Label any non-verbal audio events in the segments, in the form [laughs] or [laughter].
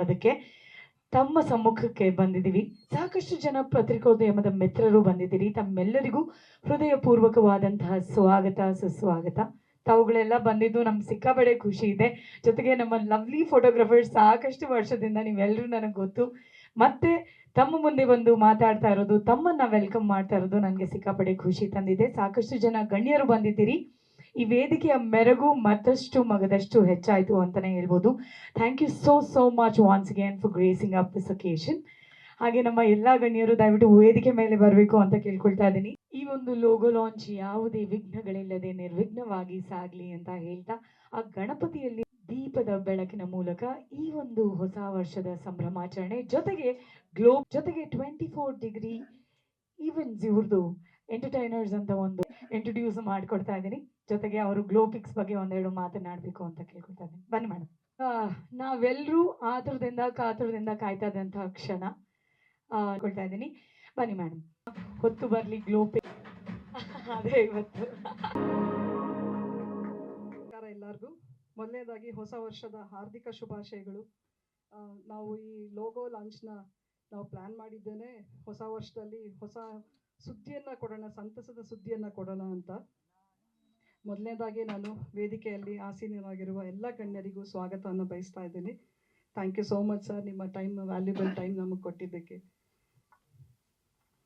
ಅದಕ್ಕೆ ತಮ್ಮ ಸಮ್ಮುಖಕ್ಕೆ ಬಂದಿದ್ದೀವಿ. ಸಾಕಷ್ಟು ಜನ ಪತ್ರಿಕೋದ್ಯಮದ ಮಿತ್ರರು ಬಂದಿದ್ದೀರಿ. ತಮ್ಮೆಲ್ಲರಿಗೂ ಹೃದಯಪೂರ್ವಕವಾದಂತಹ ಸ್ವಾಗತ, ಸುಸ್ವಾಗತ. ತಾವುಗಳೆಲ್ಲ ಬಂದಿದ್ದು ನಮ್ಗೆ ಸಿಕ್ಕಾಪಡೆ ಖುಷಿ ಇದೆ. ಜೊತೆಗೆ ನಮ್ಮ ಲವ್ಲಿ ಫೋಟೋಗ್ರಾಫರ್ಸ್ ಸಾಕಷ್ಟು ವರ್ಷದಿಂದ ನೀವೆಲ್ಲರೂ ನನಗೆ ಗೊತ್ತು. ಮತ್ತೆ ತಮ್ಮ ಮುಂದೆ ಬಂದು ಮಾತಾಡ್ತಾ ಇರೋದು, ತಮ್ಮನ್ನ ವೆಲ್ಕಮ್ ಮಾಡ್ತಾ ಇರೋದು ನನಗೆ ಸಿಕ್ಕಾಪಡೆ ಖುಷಿ ತಂದಿದೆ. ಸಾಕಷ್ಟು ಜನ ಗಣ್ಯರು ಬಂದಿದ್ದೀರಿ. ಈ ವೇದಿಕೆಯ ಮೆರಗು ಮತ್ತಷ್ಟು ಮಗದಷ್ಟು ಹೆಚ್ಚಾಯಿತು ಅಂತಲೇ ಹೇಳ್ಬೋದು. Thank you so so much once again for gracing up this occasion ಹಾಗೆ ನಮ್ಮ ಎಲ್ಲ ಗಣ್ಯರು ದಯವಿಟ್ಟು ವೇದಿಕೆ ಮೇಲೆ ಬರಬೇಕು ಅಂತ ಕೇಳ್ಕೊಳ್ತಾ ಇದ್ದೀನಿ. ಈ ಒಂದು ಲೋಗೋ ಲಾಂಚ್ ಯಾವುದೇ ವಿಘ್ನಗಳಿಲ್ಲದೆ ನಿರ್ವಿಘ್ನವಾಗಿ ಸಾಗಲಿ ಅಂತ ಹೇಳ್ತಾ, ಆ ಗಣಪತಿಯಲ್ಲಿ ದೀಪದ ಬೆಳಕಿನ ಮೂಲಕ ಈ ಒಂದು ಹೊಸ ವರ್ಷದ ಸಂಭ್ರಮಾಚರಣೆ ಜೊತೆಗೆ ಗ್ಲೋಬ್ ಜೊತೆಗೆ ಟ್ವೆಂಟಿ ಫೋರ್ ಡಿಗ್ರಿ ಈವೆಂಟ್ಸ್ ಇವ್ರದ್ದು ಎಂಟರ್ಟೈನರ್ಸ್ ಅಂತ ಒಂದು ಇಂಟ್ರೊಡ್ಯೂಸ್ ಮಾಡಿಕೊಡ್ತಾ ಇದ್ದೀನಿ. ಜೊತೆಗೆ ಅವರು ಗ್ಲೋಪಿಕ್ಸ್ ಬಗ್ಗೆ ಒಂದೆರಡು ಮಾತನಾಡಬೇಕು ಅಂತ ಕೇಳ್ಕೊಳ್ತಾ ಇದ್ದೀನಿ ಬನ್ನಿ ಮೇಡಮ್. ನಾವೆಲ್ಲರೂ ಆತುರದಿಂದ, ಕಾತುರದಿಂದ ಕಾಯ್ತಾ ಇದ್ದಂತಹ ಕ್ಷಣ ಕೊಡ್ತಾ ಇದ್ದೀನಿ ಬನ್ನಿ ಮೇಡಮ್. ಹೊತ್ತು ಬರಲಿ ಗ್ಲೋಪಿಕ್ [laughs] ಅದೇ ಇವತ್ತು. ಎಲ್ಲರಿಗೂ. ಮೊದಲನೇದಾಗಿ ಹೊಸ ವರ್ಷದ ಹಾರ್ದಿಕ ಶುಭಾಶಯಗಳು. ನಾವು ಈ ಲೋಗೋ ಲಾಂಚ್ನ ನಾವು ಪ್ಲ್ಯಾನ್ ಮಾಡಿದ್ದೇನೆ. ಹೊಸ ವರ್ಷದಲ್ಲಿ ಹೊಸ ಸುದ್ದಿಯನ್ನು ಕೊಡೋಣ, ಸಂತಸದ ಸುದ್ದಿಯನ್ನು ಕೊಡೋಣ ಅಂತ. ಮೊದಲನೇದಾಗಿ ನಾನು ವೇದಿಕೆಯಲ್ಲಿ ಆಸೀನರಾಗಿರುವ ಎಲ್ಲ ಗಣ್ಯರಿಗೂ ಸ್ವಾಗತವನ್ನು ಬಯಸ್ತಾ ಇದ್ದೀನಿ. Thank you so much sir ನಿಮ್ಮ ಟೈಮ್ ವ್ಯಾಲ್ಯೂಬಲ್ ಟೈಮ್ ನಮಗೆ ಕೊಟ್ಟಿದ್ದಕ್ಕೆ.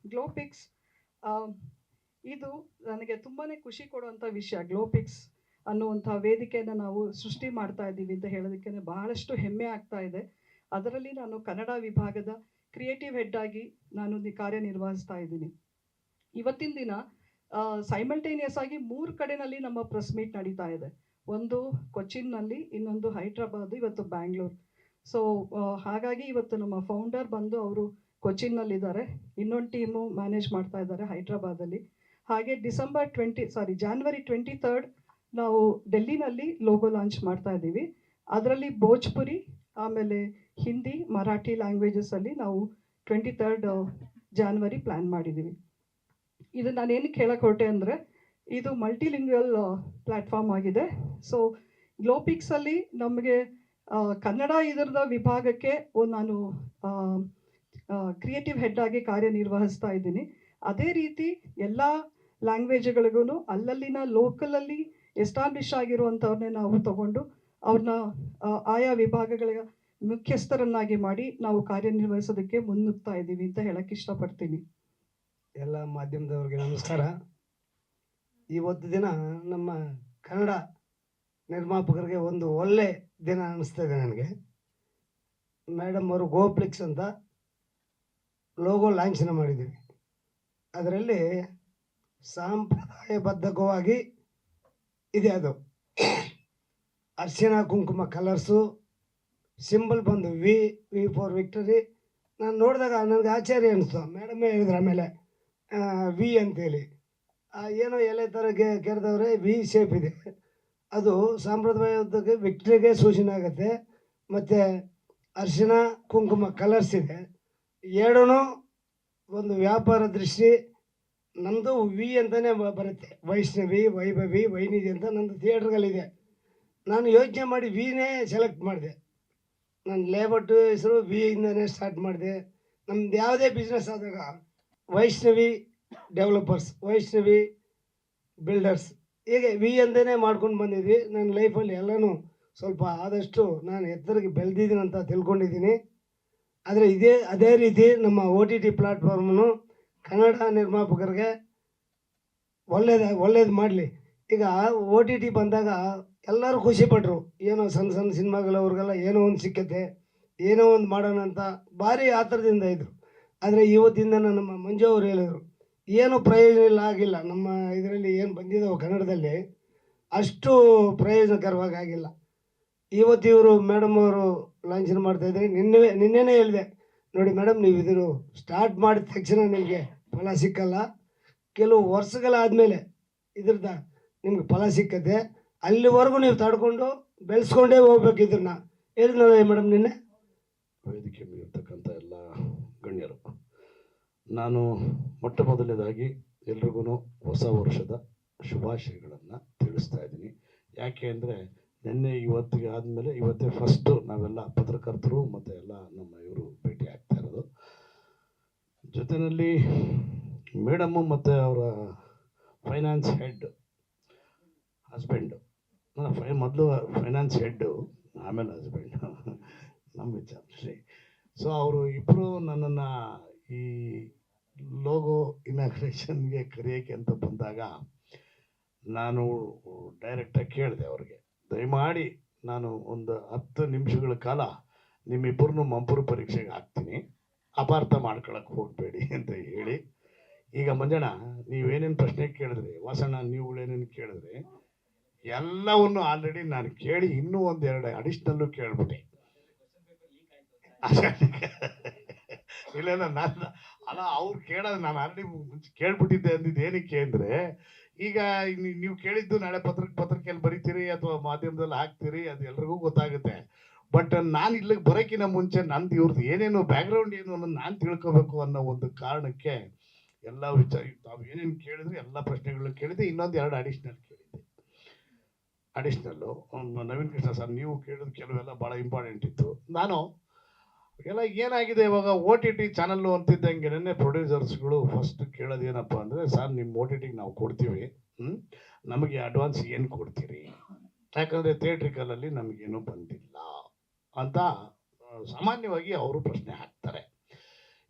ಗ್ಲೋಪಿಕ್ಸ್ ಇದು ನನಗೆ ತುಂಬಾ ಖುಷಿ ಕೊಡುವಂಥ ವಿಷಯ. ಗ್ಲೋಪಿಕ್ಸ್ ಅನ್ನುವಂಥ ವೇದಿಕೆಯನ್ನು ನಾವು ಸೃಷ್ಟಿ ಮಾಡ್ತಾ ಇದ್ದೀವಿ ಅಂತ ಹೇಳೋದಕ್ಕೆ ಬಹಳಷ್ಟು ಹೆಮ್ಮೆ ಆಗ್ತಾ ಇದೆ. ಅದರಲ್ಲಿ ನಾನು ಕನ್ನಡ ವಿಭಾಗದ ಕ್ರಿಯೇಟಿವ್ ಹೆಡ್ ಆಗಿ ನಾನು ಕಾರ್ಯನಿರ್ವಹಿಸ್ತಾ ಇದ್ದೀನಿ. ಇವತ್ತಿನ ದಿನ ಸೈಮಲ್ಟೇನಿಯಸ್ ಆಗಿ ಮೂರು ಕಡೆನಲ್ಲಿ ನಮ್ಮ ಪ್ರೆಸ್ ಮೀಟ್ ನಡೀತಾ ಇದೆ. ಒಂದು ಕೊಚ್ಚಿನ್ನಲ್ಲಿ, ಇನ್ನೊಂದು ಹೈದ್ರಾಬಾದ್, ಇವತ್ತು ಬ್ಯಾಂಗ್ಳೂರ್. ಸೊ ಹಾಗಾಗಿ ಇವತ್ತು ನಮ್ಮ ಫೌಂಡರ್ ಬಂದು ಅವರು ಕೊಚ್ಚಿನ್ನಲ್ಲಿದ್ದಾರೆ. ಇನ್ನೊಂದು ಟೀಮು ಮ್ಯಾನೇಜ್ ಮಾಡ್ತಾ ಇದ್ದಾರೆ ಹೈದ್ರಾಬಾದಲ್ಲಿ. ಹಾಗೆ December twenty sorry January twenty third ನಾವು ಡೆಲ್ಲಿನಲ್ಲಿ ಲೋಗೋ ಲಾಂಚ್ ಮಾಡ್ತಾ ಇದ್ದೀವಿ. ಅದರಲ್ಲಿ ಭೋಜ್ಪುರಿ, ಆಮೇಲೆ ಹಿಂದಿ, ಮರಾಠಿ ಲ್ಯಾಂಗ್ವೇಜಸಲ್ಲಿ ನಾವು ಟ್ವೆಂಟಿ ತರ್ಡ್ ಜಾನ್ವರಿ ಪ್ಲ್ಯಾನ್ ಮಾಡಿದ್ದೀವಿ. ಇದು ನಾನು ಏನಕ್ಕೆ ಹೇಳಕ್ಕೆ ಹೊರಟೆ ಅಂದರೆ, ಇದು ಮಲ್ಟಿಲಿಂಗ್ವಲ್ ಪ್ಲ್ಯಾಟ್ಫಾರ್ಮ್ ಆಗಿದೆ. ಸೊ ಗ್ಲೋಪಿಕ್ಸಲ್ಲಿ ನಮಗೆ ಕನ್ನಡ ಇದರದ ವಿಭಾಗಕ್ಕೆ ನಾನು ಕ್ರಿಯೇಟಿವ್ ಹೆಡ್ ಆಗಿ ಕಾರ್ಯನಿರ್ವಹಿಸ್ತಾ ಇದ್ದೀನಿ. ಅದೇ ರೀತಿ ಎಲ್ಲ ಲ್ಯಾಂಗ್ವೇಜ್ಗಳಿಗೂ ಅಲ್ಲಲ್ಲಿನ ಲೋಕಲಲ್ಲಿ ಎಸ್ಟಾಬ್ಲಿಷ್ ಆಗಿರುವಂಥವ್ರನ್ನೇ ನಾವು ತಗೊಂಡು ಅವ್ರನ್ನ ಆಯಾ ವಿಭಾಗಗಳ ಮುಖ್ಯಸ್ಥರನ್ನಾಗಿ ಮಾಡಿ ನಾವು ಕಾರ್ಯನಿರ್ವಹಿಸೋದಕ್ಕೆ ಮುನ್ನುಗ್ತಾ ಇದ್ದೀವಿ ಅಂತ ಹೇಳಕ್ಕೆ ಇಷ್ಟಪಡ್ತೀನಿ. ಎಲ್ಲ ಮಾಧ್ಯಮದವ್ರಿಗೆ ನಮಸ್ಕಾರ. ಇವತ್ತು ದಿನ ನಮ್ಮ ಕನ್ನಡ ನಿರ್ಮಾಪಕರಿಗೆ ಒಂದು ಒಳ್ಳೆ ದಿನ ಅನ್ನಿಸ್ತದೆ ನನಗೆ. ಮೇಡಮ್ ಅವರು ಗೋಪ್ಲಿಕ್ಸ್ ಅಂತ ಲೋಗೋ ಲಾಂಛನ ಮಾಡಿದ್ದೀವಿ. ಅದರಲ್ಲಿ ಸಾಂಪ್ರದಾಯಬದ್ಧಕವಾಗಿ ಇದೆ ಅದು. ಅರ್ಶಿನ ಕುಂಕುಮ ಕಲರ್ಸು ಸಿಂಬಲ್ ಬಂದು ವಿ ವಿ ಫಾರ್ ವಿಕ್ಟರಿ ನಾನು ನೋಡಿದಾಗ ನನಗೆ ಆಶ್ಚರ್ಯ ಅನಿಸ್ತು. ಮೇಡಮೇ ಹೇಳಿದ್ರು ಆಮೇಲೆ. ವಿ ಅಂತೇಳಿ. ಏನೋ ಎಲೆ ಥರ ಕೆರೆದವ್ರೆ, ವಿ ಶೇಪ್ ಇದೆ. ಅದು ಸಾಂಪ್ರದಾಯಕ್ಕೆ ವಿಕ್ಟ್ರಿಗೆ ಸೂಚನೆ ಆಗುತ್ತೆ. ಮತ್ತು ಅರಿಶಿನ ಕುಂಕುಮ ಕಲರ್ಸ್ ಇದೆ. ಎರಡೂ ಒಂದು ವ್ಯಾಪಾರ ದೃಷ್ಟಿ ನಮ್ಮದು ವಿ ಅಂತಲೇ ಬರುತ್ತೆ. ವೈಷ್ಣವಿ, ವೈಭವಿ, ವೈನಿಧಿ ಅಂತ ನಂದು ಥಿಯೇಟ್ರ್ಗಳಿದೆ. ನಾನು ಯೋಚನೆ ಮಾಡಿ ವಿನೇ ಸೆಲೆಕ್ಟ್ ಮಾಡಿದೆ. ನನ್ನ ಲೇಬಟ್ಟು ಹೆಸರು ವಿ ಇಂದನೇ ಸ್ಟಾರ್ಟ್ ಮಾಡಿದೆ. ನಮ್ದು ಯಾವುದೇ ಬಿಸ್ನೆಸ್ ಆದಾಗ ವೈಷ್ಣವಿ ಡೆವಲಪರ್ಸ್, ವೈಷ್ಣವಿ ಬಿಲ್ಡರ್ಸ್. ಹೀಗೆ ವಿ ಅಂದೇ ಮಾಡ್ಕೊಂಡು ಬಂದಿದ್ವಿ. ನನ್ನ ಲೈಫಲ್ಲಿ ಎಲ್ಲನೂ ಸ್ವಲ್ಪ ಆದಷ್ಟು ನಾನು ಎತ್ತರಕ್ಕೆ ಬೆಳೆದಿದ್ದೀನಿ ಅಂತ ತಿಳ್ಕೊಂಡಿದ್ದೀನಿ. ಆದರೆ ಇದೇ, ಅದೇ ರೀತಿ ನಮ್ಮ ಓ ಟಿ ಟಿ ಪ್ಲ್ಯಾಟ್ಫಾರ್ಮನ್ನು ಕನ್ನಡ ನಿರ್ಮಾಪಕರಿಗೆ ಒಳ್ಳೇದ, ಒಳ್ಳೇದು ಮಾಡಲಿ. ಈಗ ಓ ಟಿ ಟಿ ಬಂದಾಗ ಎಲ್ಲರೂ ಖುಷಿಪಟ್ಟರು ಏನೋ ಸಣ್ಣ ಸಣ್ಣ ಸಿನಿಮಾಗಳವ್ರಿಗೆಲ್ಲ ಏನೋ ಒಂದು ಸಿಕ್ಕತ್ತೆ, ಏನೋ ಒಂದು ಮಾಡೋಣ ಅಂತ ಭಾರಿ ಆತರದಿಂದ ಇದ್ದರು ಆದರೆ ಇವತ್ತಿಂದ ನಮ್ಮ ಮಂಜು ಅವರು ಹೇಳಿದರು, ಏನು ಪ್ರಯೋಜನ ಇಲ್ಲ ಆಗಿಲ್ಲ, ನಮ್ಮ ಇದರಲ್ಲಿ ಏನು ಬಂದಿದ್ದಾವೆ ಕನ್ನಡದಲ್ಲಿ ಅಷ್ಟು ಪ್ರಯೋಜನಕರವಾಗಿ ಆಗಿಲ್ಲ. ಇವತ್ತು ಇವರು ಮೇಡಮ್ ಅವರು ಲಾಂಛನ ಮಾಡ್ತಾ ಇದ್ದಾರೆ. ನಿನ್ನೆ, ನಿನ್ನೆನೇ ಹೇಳಿದೆ, ನೋಡಿ ಮೇಡಮ್ ನೀವು ಇದನ್ನು ಸ್ಟಾರ್ಟ್ ಮಾಡಿದ ತಕ್ಷಣ ನಿಮಗೆ ಫಲ ಸಿಕ್ಕಲ್ಲ. ಕೆಲವು ವರ್ಷಗಳಾದಮೇಲೆ ಇದ್ರದ ನಿಮ್ಗೆ ಫಲ ಸಿಕ್ಕತ್ತೆ ಅಲ್ಲಿವರೆಗೂ ನೀವು ತಡ್ಕೊಂಡು ಬೆಳೆಸ್ಕೊಂಡೇ ಹೋಗ್ಬೇಕು ಇದನ್ನ. ಹೇಳಿದ್ನಲ್ಲ ಮೇಡಮ್ ನಿನ್ನೆ? ವೇದಿಕೆ ಇರ್ತಕ್ಕಂಥ ಎಲ್ಲ ಗಣ್ಯರು ನಾನು ಮೊಟ್ಟ ಮೊದಲನೇದಾಗಿ ಎಲ್ರಿಗೂ ಹೊಸ ವರ್ಷದ ಶುಭಾಶಯಗಳನ್ನು ತಿಳಿಸ್ತಾ ಇದ್ದೀನಿ. ಯಾಕೆ ಅಂದರೆ ನಿನ್ನೆ ಇವತ್ತಿಗೆ ಆದಮೇಲೆ ಇವತ್ತೇ ಫಸ್ಟು ನಾವೆಲ್ಲ ಪತ್ರಕರ್ತರು ಮತ್ತು ಎಲ್ಲ ನಮ್ಮ ಇವರು ಭೇಟಿ ಆಗ್ತಾ ಇರೋದು. ಜೊತೆಯಲ್ಲಿ ಮೇಡಮ್ಮು ಮತ್ತು ಅವರ ಫೈನಾನ್ಸ್ ಹೆಡ್ ಹಸ್ಬೆಂಡು ನನ್ನ ಫೈ ಮೊದಲು ಫೈನಾನ್ಸ್ ಹೆಡ್ಡು ಆಮೇಲೆ ಹಸ್ಬೆಂಡ್ ನಮ್ಮ ವಿಚಾರ. ಸೊ ಅವರು ಇಬ್ಬರು ನನ್ನನ್ನು ಈ ಲೋಗೋ ಇನಾಗ್ರೇಷನ್ಗೆ ಕರೆಯೋಕೆ ಅಂತ ಬಂದಾಗ ನಾನು ಡೈರೆಕ್ಟಾಗಿ ಕೇಳಿದೆ ಅವ್ರಿಗೆ. ದಯಮಾಡಿ ನಾನು ಒಂದು ಹತ್ತು ನಿಮಿಷಗಳ ಕಾಲ ನಿಮ್ಮಿಬ್ಬರನ್ನು ಮಂಪುರ ಪರೀಕ್ಷೆಗೆ ಹಾಕ್ತೀನಿ. ಅಪಾರ್ಥ ಮಾಡ್ಕೊಳಕ್ಕೆ ಹೋಗಬೇಡಿ ಅಂತ ಹೇಳಿ. ಈಗ ಮಂಜಣ್ಣ ನೀವೇನೇನು ಪ್ರಶ್ನೆ ಕೇಳಿದ್ರಿ? ವಾಸಣ್ಣ ನೀವುಗಳೇನೇನು ಕೇಳಿದ್ರಿ? ಎಲ್ಲವನ್ನು ಆಲ್ರೆಡಿ ನಾನು ಕೇಳಿ ಇನ್ನೂ ಒಂದೆರಡು ಅಡಿಷ್ನಲ್ಲು ಕೇಳ್ಬಿಟ್ಟೆ. ಇಲ್ಲ ಇಲ್ಲ ನಾನು ಅಲ್ಲ, ಅವ್ರು ಕೇಳೋದು ನಾನು ಆಲ್ರೆಡಿ ಮುಂಚೆ ಕೇಳ್ಬಿಟ್ಟಿದ್ದೆ ಅಂದಿದ್ದು ಏನಕ್ಕೆ ಅಂದರೆ, ಈಗ ನೀವು ಕೇಳಿದ್ದು ನಾಳೆ ಪತ್ರ ಪತ್ರಿಕೆಯಲ್ಲಿ ಬರಿತೀರಿ ಅಥವಾ ಮಾಧ್ಯಮದಲ್ಲಿ ಹಾಕ್ತೀರಿ ಅದು ಎಲ್ರಿಗೂ ಗೊತ್ತಾಗುತ್ತೆ. ಬಟ್ ನಾನು ಇಲ್ಲಿಗೆ ಬರೋಕ್ಕಿಂತ ಮುಂಚೆ ನಂದು ಇವ್ರದ್ದು ಏನೇನು ಬ್ಯಾಕ್ಗ್ರೌಂಡ್ ಏನು ಅನ್ನೋದು ನಾನು ತಿಳ್ಕೋಬೇಕು ಅನ್ನೋ ಒಂದು ಕಾರಣಕ್ಕೆ ಎಲ್ಲ ವಿಚಾರ, ತಾವು ಏನೇನು ಕೇಳಿದ್ರಿ ಎಲ್ಲ ಪ್ರಶ್ನೆಗಳನ್ನ ಕೇಳಿದೆ ಇನ್ನೊಂದು ಎರಡು ಅಡಿಷ್ನಲ್ ಕೇಳಿದ್ದೆ. ಅಡಿಷ್ನಲ್ಲು ನವೀನ್ ಕೃಷ್ಣ ಸರ್, ನೀವು ಕೇಳಿದ ಕೆಲವೆಲ್ಲ ಭಾಳ ಇಂಪಾರ್ಟೆಂಟ್ ಇತ್ತು. ನಾನು ಎಲ್ಲ ಏನಾಗಿದೆ ಇವಾಗ ಒ ಟಿ ಟಿ ಚಾನಲ್ಲು ಅಂತಿದ್ದಂಗೆ ಪ್ರೊಡ್ಯೂಸರ್ಸ್ಗಳು ಫಸ್ಟ್ ಕೇಳೋದು ಏನಪ್ಪ ಅಂದರೆ, ಸರ್ ನಿಮ್ಮ ಒ ಟಿ ಟಿಗೆ ನಾವು ಕೊಡ್ತೀವಿ? ನಮಗೆ ಅಡ್ವಾನ್ಸ್ ಏನು ಕೊಡ್ತೀರಿ? ಯಾಕಂದರೆ ಥಿಯೇಟ್ರಿಕಲಲ್ಲಿ ನಮಗೇನು ಬಂದಿಲ್ಲ ಅಂತ ಸಾಮಾನ್ಯವಾಗಿ ಅವರು ಪ್ರಶ್ನೆ ಹಾಕ್ತಾರೆ.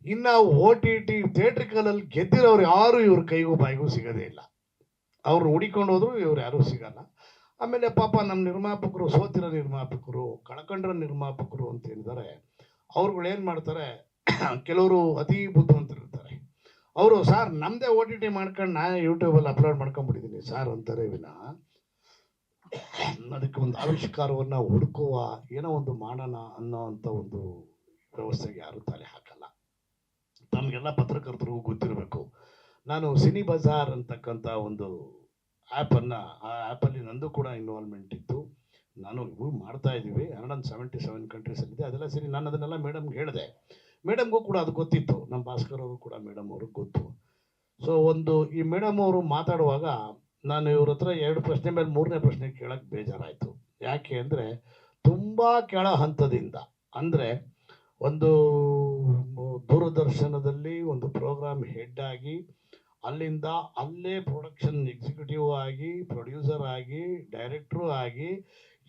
ಇನ್ನು ಓ ಟಿ ಟಿ ಥಿಯೇಟ್ರಿಕಲಲ್ಲಿ ಗೆದ್ದಿರೋರು ಯಾರು ಇವ್ರ ಕೈಗೂ ಬಾಯಿಗೂ ಸಿಗೋದೇ ಇಲ್ಲ. ಅವ್ರು ಹುಡಿಕೊಂಡು ಹೋದ್ರು, ಇವ್ರು ಯಾರೂ ಸಿಗಲ್ಲ. ಆಮೇಲೆ ಪಾಪ ನಮ್ಮ ನಿರ್ಮಾಪಕರು, ಸೋತಿರೋ ನಿರ್ಮಾಪಕರು, ಕಳ್ಕೊಂಡ್ರ ನಿರ್ಮಾಪಕರು ಅಂತ ಏನಿದ್ದಾರೆ ಅವ್ರುಗಳು ಏನು ಮಾಡ್ತಾರೆ? [clears throat] ಕೆಲವರು ಅತಿ ಬುದ್ಧಿವಂತರಿರ್ತಾರೆ ಅವರು, ಸರ್ ನಮ್ಮದೇ ಓ ಟಿ ಟಿ ಮಾಡ್ಕೊಂಡು ನಾನು ಯೂಟ್ಯೂಬಲ್ಲಿ ಅಪ್ಲೋಡ್ ಮಾಡ್ಕೊಂಡ್ಬಿಟ್ಟಿದ್ದೀನಿ ಸರ್ ಅಂತಾರೆ ವಿನ. [clears throat] ಅದಕ್ಕೆ ಒಂದು ಆವಿಷ್ಕಾರವನ್ನು ಹುಡುಕುವ ಏನೋ ಒಂದು ಮಾಡೋಣ ಅನ್ನೋ ಅಂಥ ಒಂದು ವ್ಯವಸ್ಥೆಗೆ ಯಾರು ತಲೆ ಹಾಕಲ್ಲ. ತಮಗೆಲ್ಲ ಪತ್ರಕರ್ತರಿಗೂ ಗೊತ್ತಿರಬೇಕು. ನಾನು ಸಿನಿ ಬಜಾರ್ ಅಂತಕ್ಕಂಥ ಒಂದು ಆ್ಯಪನ್ನು, ಆ ಆ್ಯಪಲ್ಲಿ ನಂದು ಕೂಡ ಇನ್ವಾಲ್ವ್ಮೆಂಟ್ ಇತ್ತು. ನಾನು ಮೂವ್ ಮಾಡ್ತಾ ಇದ್ದೀವಿ. ಹಂಡ್ರೆಡ್ ಸೆವೆಂಟಿ ಸೆವೆನ್ ಕಂಟ್ರೀಸಲ್ಲಿದೆ ಅದೆಲ್ಲ ಸರಿ, ನಾನು ಅದನ್ನೆಲ್ಲ ಮೇಡಮ್ಗೆ ಹೇಳಿದೆ. ಮೇಡಮ್ಗೂ ಕೂಡ ಅದು ಗೊತ್ತಿತ್ತು. ನಮ್ಮ ಭಾಸ್ಕರ್ ಅವರು ಕೂಡ ಮೇಡಮ್ ಅವ್ರಿಗೆ ಗೊತ್ತು. ಸೊ ಒಂದು ಈ ಮೇಡಮ್ ಅವರು ಮಾತಾಡುವಾಗ ನಾನು ಇವ್ರ ಹತ್ರ ಎರಡು ಪ್ರಶ್ನೆ ಮೇಲೆ ಮೂರನೇ ಪ್ರಶ್ನೆ ಕೇಳಕ್ಕೆ ಬೇಜಾರಾಯಿತು. ಯಾಕೆ ಅಂದರೆ, ತುಂಬ ಕೆಳ ಹಂತದಿಂದ, ಅಂದರೆ ಒಂದು ದೂರದರ್ಶನದಲ್ಲಿ ಒಂದು ಪ್ರೋಗ್ರಾಮ್ ಹೆಡ್ ಆಗಿ ಅಲ್ಲಿಂದ ಅಲ್ಲೇ ಪ್ರೊಡಕ್ಷನ್ ಎಕ್ಸಿಕ್ಯೂಟಿವ್ ಆಗಿ ಪ್ರೊಡ್ಯೂಸರ್ ಆಗಿ ಡೈರೆಕ್ಟ್ರು ಆಗಿ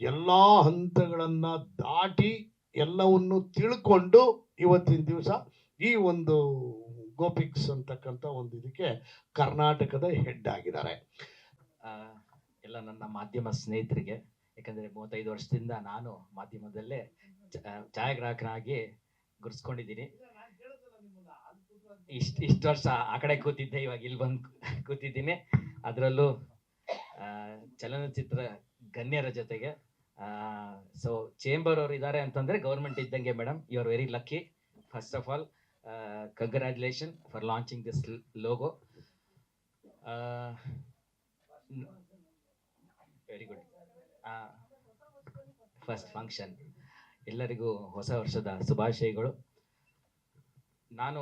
ಎಲ್ಲ ಹಂತಗಳನ್ನು ದಾಟಿ ಎಲ್ಲವನ್ನು ತಿಳ್ಕೊಂಡು ಇವತ್ತಿನ ದಿವಸ ಈ ಒಂದು ಗೋಪಿಕ್ಸ್ ಅಂತಕ್ಕಂಥ ಒಂದು ಇದಕ್ಕೆ ಕರ್ನಾಟಕದ ಹೆಡ್ ಆಗಿದ್ದಾರೆ. ಎಲ್ಲ ನನ್ನ ಮಾಧ್ಯಮ ಸ್ನೇಹಿತರಿಗೆ ಯಾಕಂದರೆ ಮೂವತ್ತೈದು ವರ್ಷದಿಂದ ನಾನು ಮಾಧ್ಯಮದಲ್ಲೇ ಛಾಯಾಗ್ರಾಹಕನಾಗಿ ಗುರ್ಸ್ಕೊಂಡಿದ್ದೀನಿ ಇಷ್ಟು ಇಷ್ಟು ವರ್ಷ ಆ ಕಡೆ ಕೂತಿದ್ದೆ, ಇವಾಗ ಇಲ್ಲಿ ಬಂದು ಕೂತಿದ್ದೀನಿ. ಅದರಲ್ಲೂ ಚಲನಚಿತ್ರ ಗಣ್ಯರ ಜೊತೆಗೆ ಸೊ ಚೇಂಬರ್ ಅವರು ಇದ್ದಾರೆ ಅಂತಂದರೆ ಗೌರ್ಮೆಂಟ್ ಇದ್ದಂಗೆ madam you are very lucky first of all congratulation for launching this logo very good first function ಎಲ್ಲರಿಗೂ ಹೊಸ ವರ್ಷದ ಶುಭಾಶಯಗಳು. ನಾನು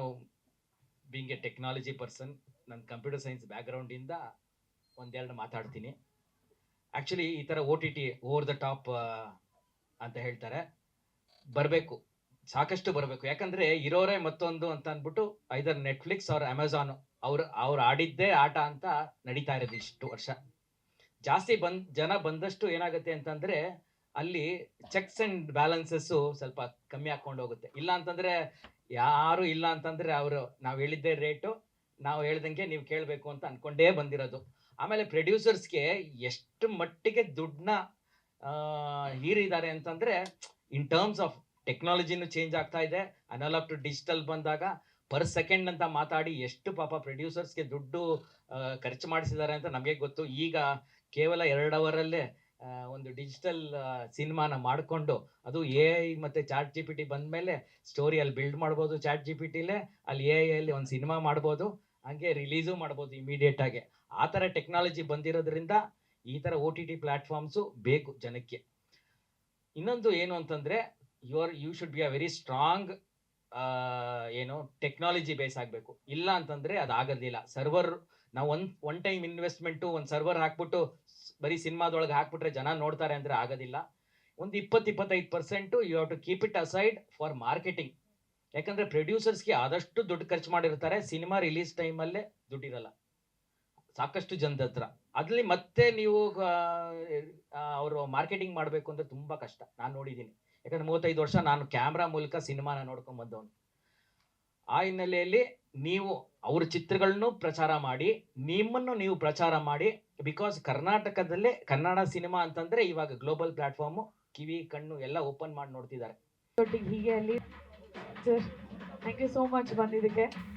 ಬೀಂಗ್ ಎ ಟೆಕ್ನಾಲಜಿ ಪರ್ಸನ್ ನನ್ನ ಕಂಪ್ಯೂಟರ್ ಸೈನ್ಸ್ ಬ್ಯಾಕ್ಗ್ರೌಂಡಿಂದ ಒಂದೆರಡು ಮಾತಾಡ್ತೀನಿ. ಆ್ಯಕ್ಚುಲಿ ಈ ಥರ O T T over the top ಅಂತ ಹೇಳ್ತಾರೆ. ಬರಬೇಕು, ಸಾಕಷ್ಟು ಬರಬೇಕು. ಯಾಕಂದರೆ ಇರೋರೇ ಮತ್ತೊಂದು ಅಂತ ಅಂದ್ಬಿಟ್ಟು ಐದರ್ ನೆಟ್ಫ್ಲಿಕ್ಸ್ ಅವ್ರ ಅಮೆಝಾನ್ ಅವ್ರು ಅವ್ರು ಆಡಿದ್ದೇ ಆಟ ಅಂತ ನಡೀತಾ ಇರೋದು ಇಷ್ಟು ವರ್ಷ. ಜಾಸ್ತಿ ಬಂದ್, ಜನ ಬಂದಷ್ಟು ಏನಾಗುತ್ತೆ ಅಂತಂದ್ರೆ ಅಲ್ಲಿ ಚೆಕ್ಸ್ ಅಂಡ್ ಬ್ಯಾಲೆನ್ಸಸ್ಸು ಸ್ವಲ್ಪ ಕಮ್ಮಿ ಹಾಕೊಂಡು ಹೋಗುತ್ತೆ. ಇಲ್ಲ ಅಂತಂದ್ರೆ ಯಾರು ಇಲ್ಲ ಅಂತಂದ್ರೆ ಅವರು ನಾವು ಹೇಳಿದ್ದೇ ರೇಟು ನಾವು ಹೇಳ್ದಂಗೆ ನೀವು ಕೇಳಬೇಕು ಅಂತ ಅನ್ಕೊಂಡೇ ಬಂದಿರೋದು. ಆಮೇಲೆ ಪ್ರೊಡ್ಯೂಸರ್ಸ್ಗೆ ಎಷ್ಟು ಮಟ್ಟಿಗೆ ದುಡ್ಡನ್ನ ಹೀರಿದ್ದಾರೆ ಅಂತಂದ್ರೆ ಇನ್ ಟರ್ಮ್ಸ್ ಆಫ್ ಟೆಕ್ನಾಲಜಿನೂ ಚೇಂಜ್ ಆಗ್ತಾ ಇದೆ. ಅನಲಾಗ್ ಟು ಡಿಜಿಟಲ್ ಬಂದಾಗ ಪರ್ ಸೆಕೆಂಡ್ ಅಂತ ಮಾತಾಡಿ ಎಷ್ಟು ಪಾಪ ಪ್ರೊಡ್ಯೂಸರ್ಸ್ಗೆ ದುಡ್ಡು ಖರ್ಚು ಮಾಡಿಸಿದ್ದಾರೆ ಅಂತ ನಮಗೆ ಗೊತ್ತು. ಈಗ ಕೇವಲ ಎರಡು ಅವರಲ್ಲೇ ಒಂದು ಡಿಜಿಟಲ್ ಸಿನಿಮಾನ ಮಾಡಿಕೊಂಡು ಅದು ಎ ಐ ಮತ್ತು ಚಾಟ್ ಜಿ ಪಿ ಟಿ ಬಂದಮೇಲೆ ಸ್ಟೋರಿ ಅಲ್ಲಿ ಬಿಲ್ಡ್ ಮಾಡ್ಬೋದು ಚಾಟ್ ಜಿ ಪಿ ಟಿಲೇ ಅಲ್ಲಿ ಎ ಐಯಲ್ಲಿ ಒಂದು ಸಿನಿಮಾ ಮಾಡ್ಬೋದು, ಹಂಗೆ ರಿಲೀಸು ಮಾಡ್ಬೋದು ಇಮಿಡಿಯೇಟ್ ಆಗಿ. ಆ ಥರ ಟೆಕ್ನಾಲಜಿ ಬಂದಿರೋದ್ರಿಂದ ಈ ಥರ ಓ ಟಿ ಟಿ ಪ್ಲ್ಯಾಟ್ಫಾರ್ಮ್ಸು ಬೇಕು ಜನಕ್ಕೆ. ಇನ್ನೊಂದು ಏನು ಅಂತಂದರೆ you are you should be a very strong ಏನು ಟೆಕ್ನಾಲಜಿ ಬೇಸ್ ಆಗಬೇಕು. ಇಲ್ಲ ಅಂತಂದರೆ ಅದು ಆಗೋದಿಲ್ಲ ಸರ್ವರ್ ನಾವು ಒನ್ ಒನ್ ಟೈಮ್ ಇನ್ವೆಸ್ಟ್ಮೆಂಟು ಒಂದು ಸರ್ವರ್ ಹಾಕ್ಬಿಟ್ಟು ಬರೀ ಸಿನಿಮಾದೊಳಗೆ ಹಾಕ್ಬಿಟ್ರೆ ಜನ ನೋಡ್ತಾರೆ ಅಂದ್ರೆ ಆಗೋದಿಲ್ಲ. ಒಂದು ಇಪ್ಪತ್ತು ಇಪ್ಪತ್ತೈದು percent you have to keep it aside for marketing ಯಾಕಂದ್ರೆ ಪ್ರೊಡ್ಯೂಸರ್ಸ್ಗೆ ಆದಷ್ಟು ದುಡ್ಡು ಖರ್ಚು ಮಾಡಿರ್ತಾರೆ, ಸಿನಿಮಾ ರಿಲೀಸ್ ಟೈಮಲ್ಲೇ ದುಡ್ಡಿರಲ್ಲ. ಸಾಕಷ್ಟು ಜನದ ಹತ್ರ. ಅದ್ರಲ್ಲಿ ಮತ್ತೆ ನೀವು ಅವರು ಮಾರ್ಕೆಟಿಂಗ್ ಮಾಡಬೇಕು ಅಂದರೆ ತುಂಬ ಕಷ್ಟ. ನಾನು ನೋಡಿದ್ದೀನಿ ಯಾಕಂದ್ರೆ ಮೂವತ್ತೈದು ವರ್ಷ ನಾನು ಕ್ಯಾಮ್ರಾ ಮೂಲಕ ಸಿನಿಮಾನ ನೋಡ್ಕೊಂಡ್ ಬಂದವನು. ಆ ಹಿನ್ನೆಲೆಯಲ್ಲಿ ನೀವು ಅವ್ರ ಚಿತ್ರಗಳನ್ನು ಪ್ರಚಾರ ಮಾಡಿ, ನಿಮ್ಮನ್ನು ನೀವು ಪ್ರಚಾರ ಮಾಡಿ ಬಿಕಾಸ್ ಕರ್ನಾಟಕದಲ್ಲೇ ಕನ್ನಡ ಸಿನಿಮಾ ಅಂತಂದ್ರೆ ಇವಾಗ ಗ್ಲೋಬಲ್ ಪ್ಲಾಟ್ಫಾರ್ಮು ಕಿವಿ, ಕಣ್ಣು ಎಲ್ಲ ಓಪನ್ ಮಾಡಿ ನೋಡ್ತಿದ್ದಾರೆ. ಹೀಗೆ ಅಲ್ಲಿ. Sir thank you so much ಬಂದಿದ್ದಕ್ಕೆ.